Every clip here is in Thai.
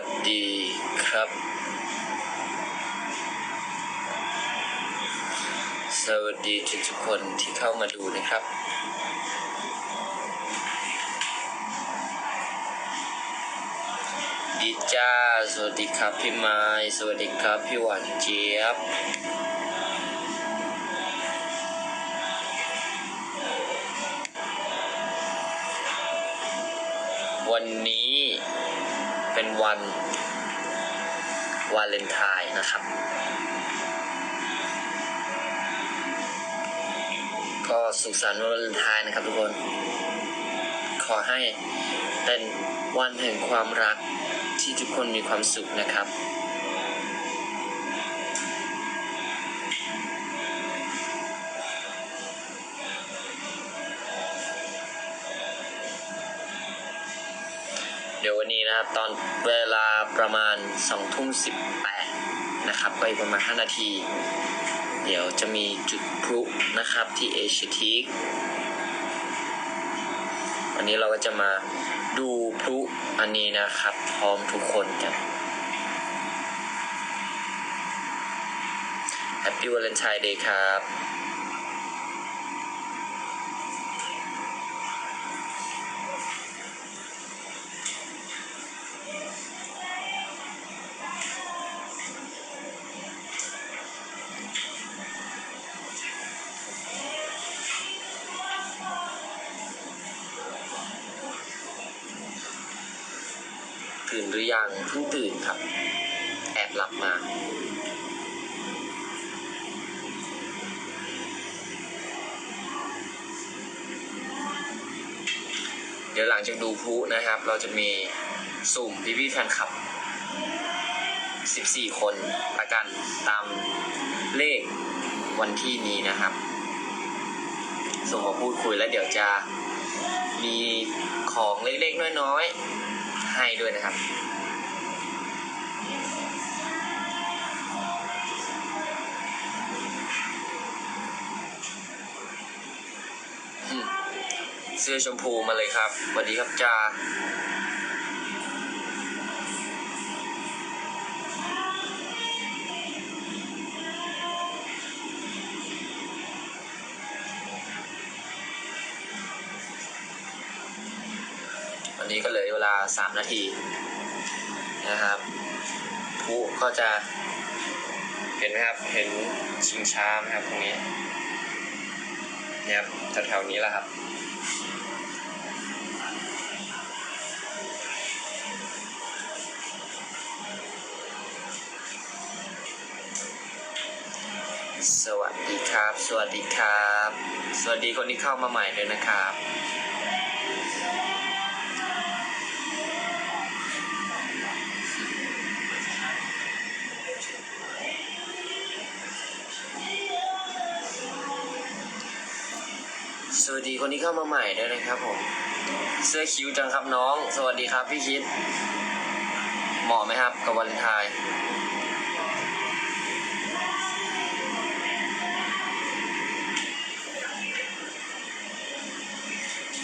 สวัสดีครับ สวัสดีทุกทุกคนที่เข้ามาดูนะครับ ดีจ้า สวัสดีครับพี่ไม้สวัสดีครับพี่หวานเจี๊ยบวันนี้ เป็นวันวาเลนไทน์นะครับ ก็สุขสันต์วันวาเลนไทน์นะครับทุกคน ขอให้เป็นวันแห่งความรักที่ทุกคนมีความสุขนะครับ วันนี้นะครับ ตอนเวลาประมาณ2ทุ่ม18นะครับก็อีกประมาณ5นาที เดี๋ยวจะมีจุดพลุนะครับที่เอเชียทีกวันนี้เราก็จะมาดูพลุอันนี้นะครับ พร้อมทุกคนกัน Happy Valentine Day ครับ นหรือยังเพิ่งตื่นครับ แอบหลับมา เดี๋ยวหลังจากดูพลุนะครับ เราจะมีสุ่มพี่พี่แฟนคลับ 14 คนประกันตามเลขวันที่นี้นะครับ ส่งมาพูดคุยแล้วเดี๋ยวจะมีของเล็กๆน้อยๆ ให้ด้วยนะครับ เสื้อชมพูมาเลยครับสวัสดีครับจา นี้ก็เหลือเวลา3นาทีนะครับผู้ก็จะ เห็นไหมครับ เห็นชิงช้าไหมครับตรงนี้เนี่ยครับแถวๆนี้แหละครับสวัสดีครับ สวัสดีครับ สวัสดีคนที่เข้ามาใหม่ด้วยนะครับ สวัสดีคนที่เข้ามาใหม่ด้วยนะครับผม เสื้อคิ้วจังครับน้อง สวัสดีครับพี่คิด เหมาะไหมครับกับวันเลนไทน์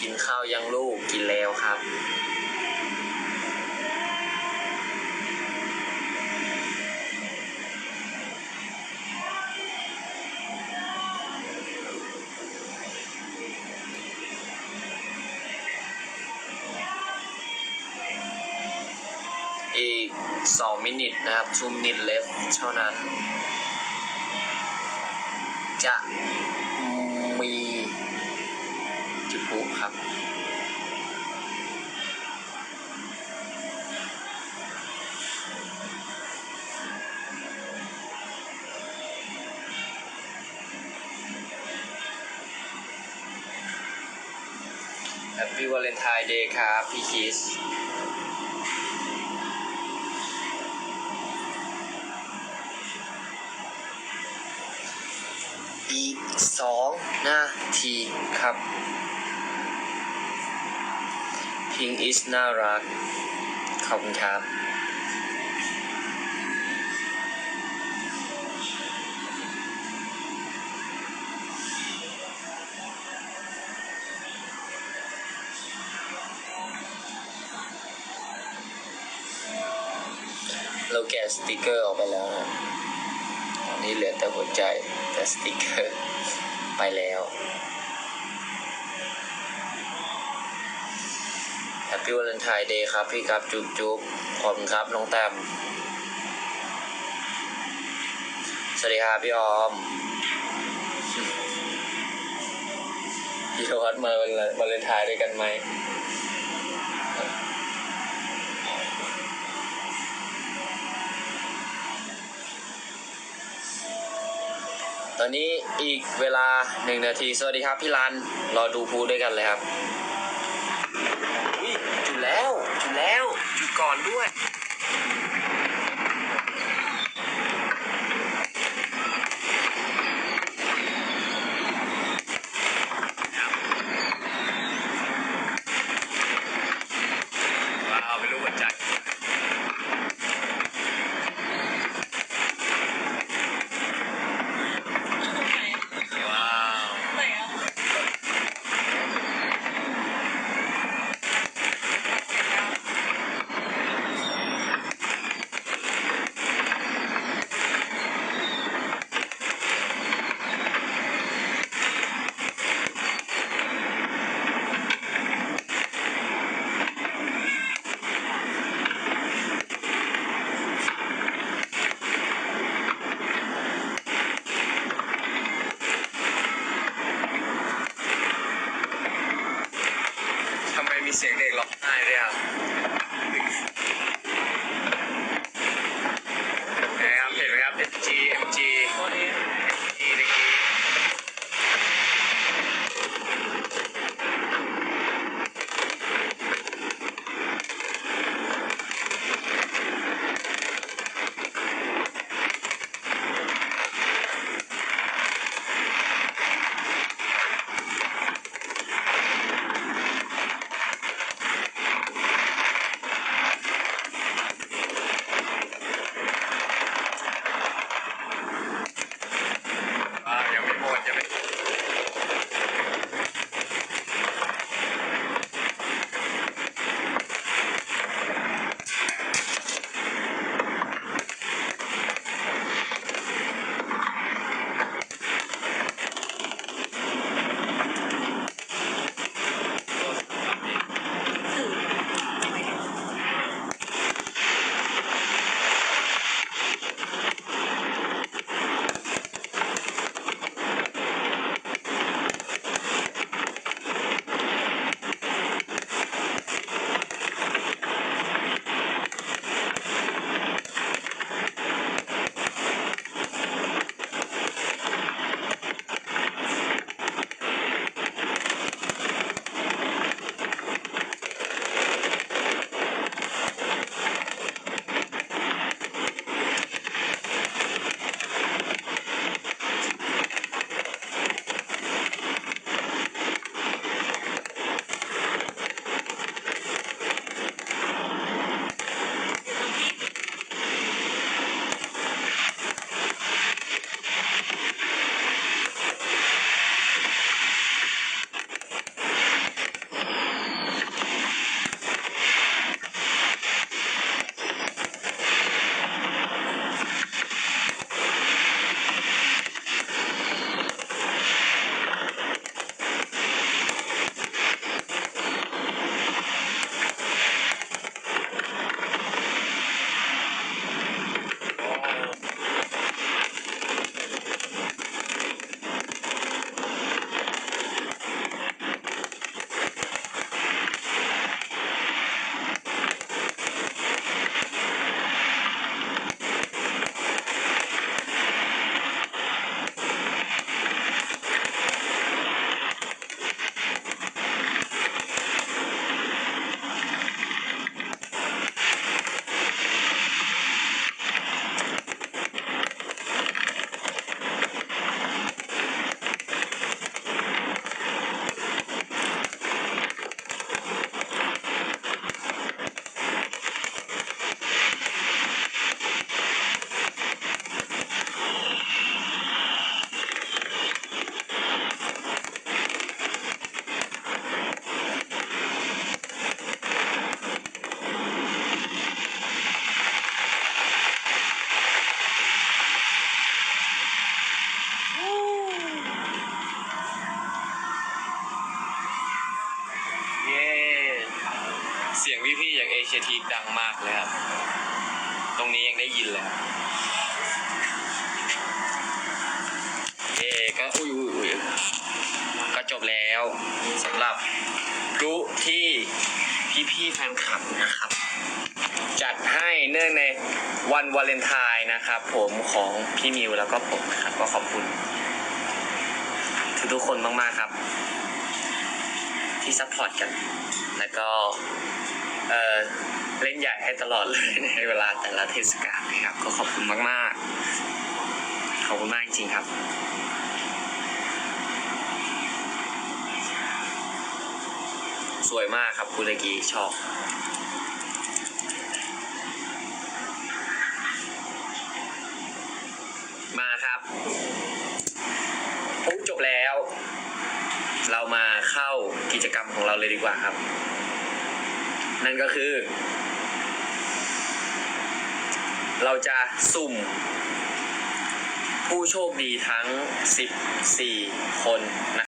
กินข้าวยังลูกกินแล้วครับ อีกสองมินิทนะครับชูมินิทเลฟเท่านั้น จะมีจุดพุครับ Happy Valentine Day ครับ พี่คิส อีกสองนาทีครับพิงอิสน่ารัก ขอบคุณครับเราแกะสติกเกอร์ออกไปแล้วนะตอนนี้เหลือแต่หัวใจ สติกเกอร์ไปแล้วแฮปปี้วาเลนไทน์เดย์ครับ พี่ครับจุ๊บจุ๊บขอบคุณครับน้องแต้มสวัสดีครับพี่ออมพี่วัดมาวันเลนไทน์ด้วยกันไหม ตอนนี้อีกเวลาหนึ่งนาที สวัสดีครับพี่รัน รอดูพูด้วยกันเลยครับ อุ้ยจุดแล้ว จุดแล้ว จุดก่อนด้วย เสียงเด็กร้องไห้ด้วยครับ สำหรับรู้ที่พี่ๆแฟนคลับนะครับ จัดให้เนื่องในวันวาเลนไทน์นะครับ ผมของพี่มิวแล้วก็ผมนะครับ ก็ขอบคุณทุกๆคนมากๆครับ ที่ซัพพอร์ตกัน แล้วก็เออเล่นใหญ่ให้ตลอดเลยในเวลาแต่ละเทศกาลนะครับ ก็ขอบคุณมากๆ ขอบคุณมากจริงๆครับ วยมากครับคุณเลกีชอบ มาครับปุ๊บจบแล้ว เรามาเข้ากิจกรรมของเราเลยดีกว่าครับ นั่นก็คือ เราจะสุ่ม ผู้โชคดีทั้ง 14 คนนะ